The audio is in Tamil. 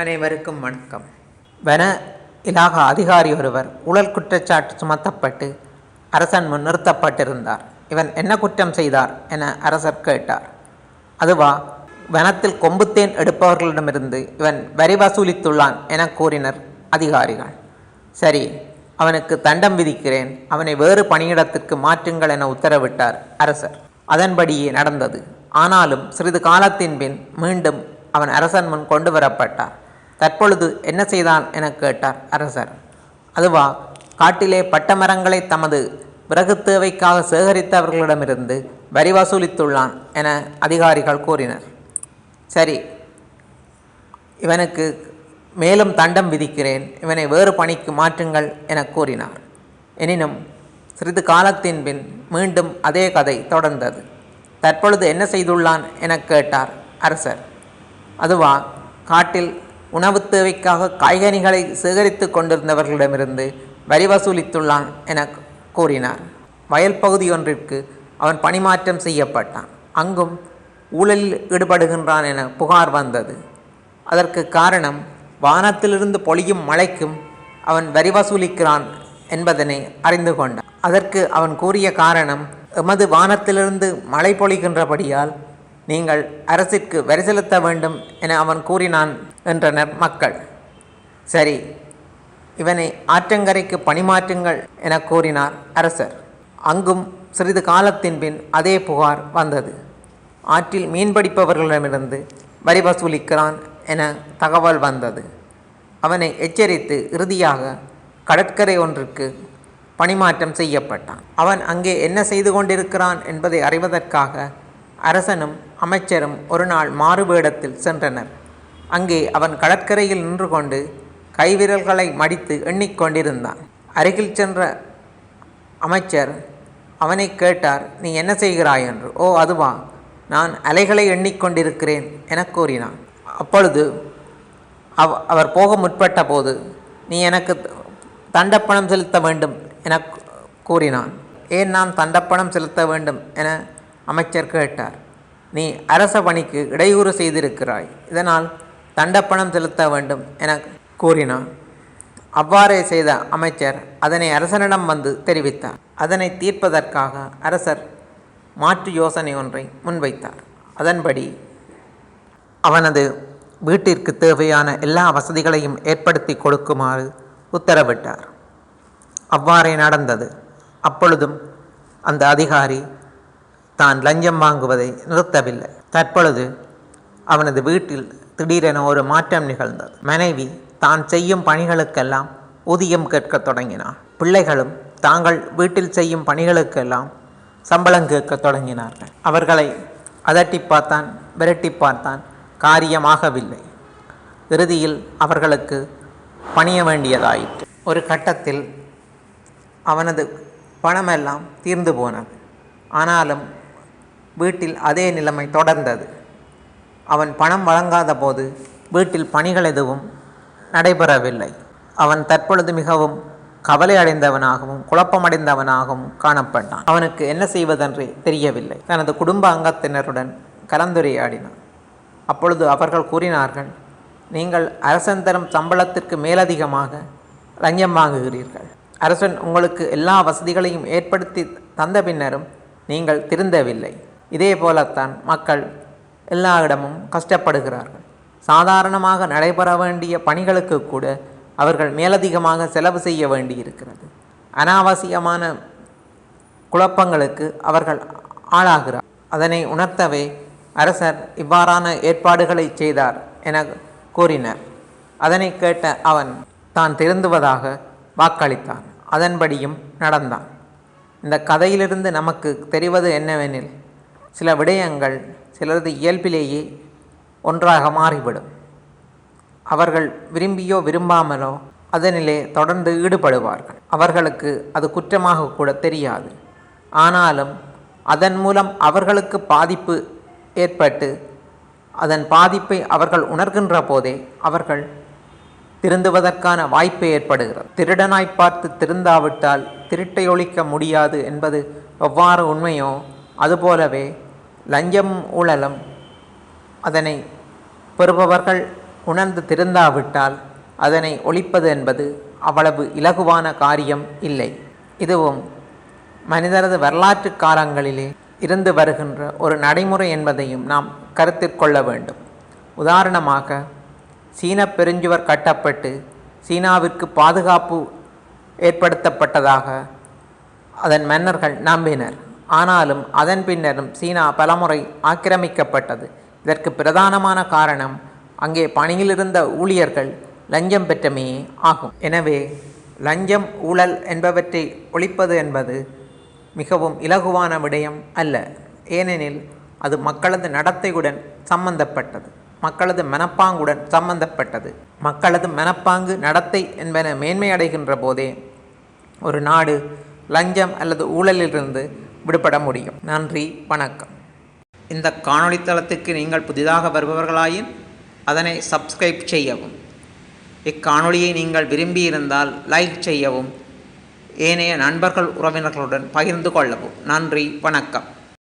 அனைவருக்கும் வணக்கம். வன இலாகா அதிகாரி ஒருவர் ஊழல் குற்றச்சாட்டு சுமத்தப்பட்டு அரசன் முன் நிறுத்தப்பட்டிருந்தார். இவன் என்ன குற்றம் செய்தார் என அரசர் கேட்டார். அதுவா வனத்தில் கொம்புத்தேன் எடுப்பவர்களிடமிருந்து இவன் வரி வசூலித்துள்ளான் என கூறினர் அதிகாரிகள். சரி அவனுக்கு தண்டம் விதிக்கிறேன். அவனை வேறு பணியிடத்திற்கு மாற்றுங்கள் என உத்தரவிட்டார் அரசர். அதன்படியே நடந்தது. ஆனாலும் சிறிது காலத்தின் பின் மீண்டும் அவன் அரசன் முன் கொண்டு வரப்பட்டார் தற்பொழுது என்ன செய்தான் என கேட்டார் அரசர். அதுவா காட்டிலே பட்ட மரங்களை தமது விறகு தேவைக்காக சேகரித்தவர்களிடமிருந்து வரி வசூலித்துள்ளான் என அதிகாரிகள் கூறினர். சரி இவனுக்கு மேலும் தண்டம் விதிக்கிறேன் இவனை வேறு பணிக்கு மாற்றுங்கள் என கூறினார். எனினும் சிறிது காலத்தின் பின் மீண்டும் அதே கதை தொடர்ந்தது. தற்பொழுது என்ன செய்துள்ளான் என கேட்டார் அரசர். அதுவா காட்டில் உணவுத் தேவைக்காக காய்கனிகளை சேகரித்து கொண்டிருந்தவர்களிடமிருந்து வரி வசூலித்துள்ளான் என கூறினார். வயல் பகுதி ஒன்றிற்கு அவன் பணிமாற்றம் செய்யப்பட்டான். அங்கும் ஊழலில் ஈடுபடுகின்றான் என புகார் வந்தது. அதற்கு காரணம் வானத்திலிருந்து பொழியும் மழைக்கும் அவன் வரி வசூலிக்கிறான் என்பதனை அறிந்து கொண்டான். அதற்கு அவன் கூறிய காரணம் எமது வானத்திலிருந்து மழை பொழிகின்றபடியால் நீங்கள் அரசிற்கு வரி செலுத்த வேண்டும் என அவன் கூறினான் என்றனர் மக்கள். சரி இவனை ஆற்றங்கரைக்கு பணிமாற்றுங்கள் என கூறினார் அரசர். அங்கும் சிறிது காலத்தின் பின் அதே புகார் வந்தது. ஆற்றில் மீன்பிடிப்பவர்களிடமிருந்து வரி வசூலிக்கிறான் என தகவல் வந்தது. அவனை எச்சரித்து இறுதியாக கடற்கரை ஒன்றுக்கு பணிமாற்றம் செய்யப்பட்டான். அவன் அங்கே என்ன செய்து கொண்டிருக்கிறான் என்பதை அறிவதற்காக அரசனும் அமைச்சரும் ஒரு நாள் மாறுவேடத்தில் சென்றனர். அங்கே அவன் கடற்கரையில் நின்று கொண்டு கைவிரல்களை மடித்து எண்ணிக்கொண்டிருந்தான் அருகில் சென்ற அமைச்சர் அவனை கேட்டார் நீ என்ன செய்கிறாய்? என்று. ஓ அதுவா நான் அலைகளை எண்ணிக்கொண்டிருக்கிறேன் என கூறினான். அப்பொழுது அவ் அவர் போக முற்பட்ட போது நீ எனக்கு தண்டப்பணம் செலுத்த வேண்டும் என கூறினான். ஏன் நான் தண்டப்பணம் செலுத்த வேண்டும் என அமைச்சர் கேட்டார். நீ அரச பணிக்கு இடையூறு செய்திருக்கிறாய். இதனால் தண்டப்பணம் செலுத்த வேண்டும் என கூறினான். அவ்வாறே செய்த அமைச்சர் அதனை அரசனிடம் வந்து தெரிவித்தார். அதனை தீர்ப்பதற்காக அரசர் மாற்று யோசனை ஒன்றை முன்வைத்தார். அதன்படி அவனது வீட்டிற்கு தேவையான எல்லா வசதிகளையும் ஏற்படுத்தி கொடுக்குமாறு உத்தரவிட்டார். அவ்வாறே நடந்தது. அப்பொழுதும் அந்த அதிகாரி தான் லஞ்சம் வாங்குவதை நிறுத்தவில்லை. தற்பொழுது அவனது வீட்டில் திடீரென ஒரு மாற்றம் நிகழ்ந்தது. மனைவி தான் செய்யும் பணிகளுக்கெல்லாம் ஊதியம் கேட்கத் தொடங்கினார் பிள்ளைகளும் தாங்கள் வீட்டில் செய்யும் பணிகளுக்கெல்லாம் சம்பளம் கேட்கத் தொடங்கினார்கள். அவர்களை அதட்டி பார்த்தான் விரட்டி பார்த்தான். காரியமாகவில்லை. இறுதியில் அவர்களுக்கு பணிய வேண்டியதாயிற்று. ஒரு கட்டத்தில் அவனது பணமெல்லாம் தீர்ந்து போனது. ஆனாலும் வீட்டில் அதே நிலைமை தொடர்ந்தது. அவன் பணம் வழங்காத போது வீட்டில் பணிகள் எதுவும் நடைபெறவில்லை. அவன் தற்பொழுது மிகவும் கவலை அடைந்தவனாகவும் குழப்பமடைந்தவனாகவும் காணப்பட்டான். அவனுக்கு என்ன செய்வதென்றே தெரியவில்லை. தனது குடும்ப அங்கத்தினருடன் கலந்துரையாடினான். அப்பொழுது அவர்கள் கூறினார்கள் நீங்கள் அரசன் தரும் சம்பளத்திற்கு மேலதிகமாக லஞ்சம் வாங்குகிறீர்கள். அரசன் உங்களுக்கு எல்லா வசதிகளையும் ஏற்படுத்தி தந்த பின்னரும் நீங்கள் திருந்தவில்லை. இதே போலத்தான் மக்கள் எல்லா இடமும் கஷ்டப்படுகிறார்கள். சாதாரணமாக நடைபெற வேண்டிய பணிகளுக்கு கூட அவர்கள் மேலதிகமாக செலவு செய்ய வேண்டியிருக்கிறது. அனாவசியமான குழப்பங்களுக்கு அவர்கள் ஆளாகிறார். அதனை உணர்த்தவே அரசர் இவ்வாறான ஏற்பாடுகளை செய்தார் என கூறினர். அதனை கேட்ட அவன் தான் திருந்துவதாக வாக்களித்தான். அதன்படியும் நடந்தான். இந்த கதையிலிருந்து நமக்கு தெரிவது என்னவெனில் சில விடயங்கள் சிலரது இயல்பிலேயே ஒன்றாக மாறிவிடும். அவர்கள் விரும்பியோ விரும்பாமலோ அதனிலே தொடர்ந்து ஈடுபடுவார்கள். அவர்களுக்கு அது குற்றமாக கூட தெரியாது. ஆனாலும் அதன் மூலம் அவர்களுக்கு பாதிப்பு ஏற்பட்டு அதன் பாதிப்பை அவர்கள் உணர்கின்ற போதே அவர்கள் திருந்துவதற்கான வாய்ப்பு ஏற்படுகிறது. திருடனாய் பார்த்து திருந்தாவிட்டால் திருட்டை ஒழிக்க முடியாது என்பது எவ்வாறு உண்மையோ அதுபோலவே லஞ்சம் ஊழலும் அதனை பெறுபவர்கள் உணர்ந்து திருந்தாவிட்டால் அதனை ஒழிப்பது என்பது அவ்வளவு இலகுவான காரியம் இல்லை. இதுவும் மனிதரது வரலாற்று காலங்களிலே இருந்து வருகின்ற ஒரு நடைமுறை என்பதையும் நாம் கருத்தில் கொள்ள வேண்டும். உதாரணமாக சீன பெருஞ்சுவர் கட்டப்பட்டு சீனாவிற்கு பாதுகாப்பு ஏற்படுத்தப்பட்டதாக அதன் மன்னர்கள் நம்பினர். ஆனாலும் அதன் பின்னரும் சீனா பலமுறை ஆக்கிரமிக்கப்பட்டது. இதற்கு பிரதானமான காரணம் அங்கே பணியிலிருந்த ஊழியர்கள் லஞ்சம் பெற்றமையே ஆகும். எனவே லஞ்சம் ஊழல் என்பவற்றை ஒழிப்பது என்பது மிகவும் இலகுவான விடயம் அல்ல. ஏனெனில் அது மக்களது நடத்தையுடன் சம்பந்தப்பட்டது. மக்களது மனப்பாங்குடன் சம்பந்தப்பட்டது. மக்களது மனப்பாங்கு நடத்தை என்பன மேன்மையடைகின்ற போதே ஒரு நாடு லஞ்சம் அல்லது ஊழலிலிருந்து விடுபட முடியும். நன்றி வணக்கம். இந்த காணொளி தளத்துக்கு நீங்கள் புதிதாக வருபவர்களாயின் அதனை சப்ஸ்கிரைப் செய்யவும். இக்காணொளியை நீங்கள் விரும்பியிருந்தால் லைக் செய்யவும். ஏனைய நண்பர்கள் உறவினர்களுடன் பகிர்ந்து கொள்ளவும். நன்றி வணக்கம்.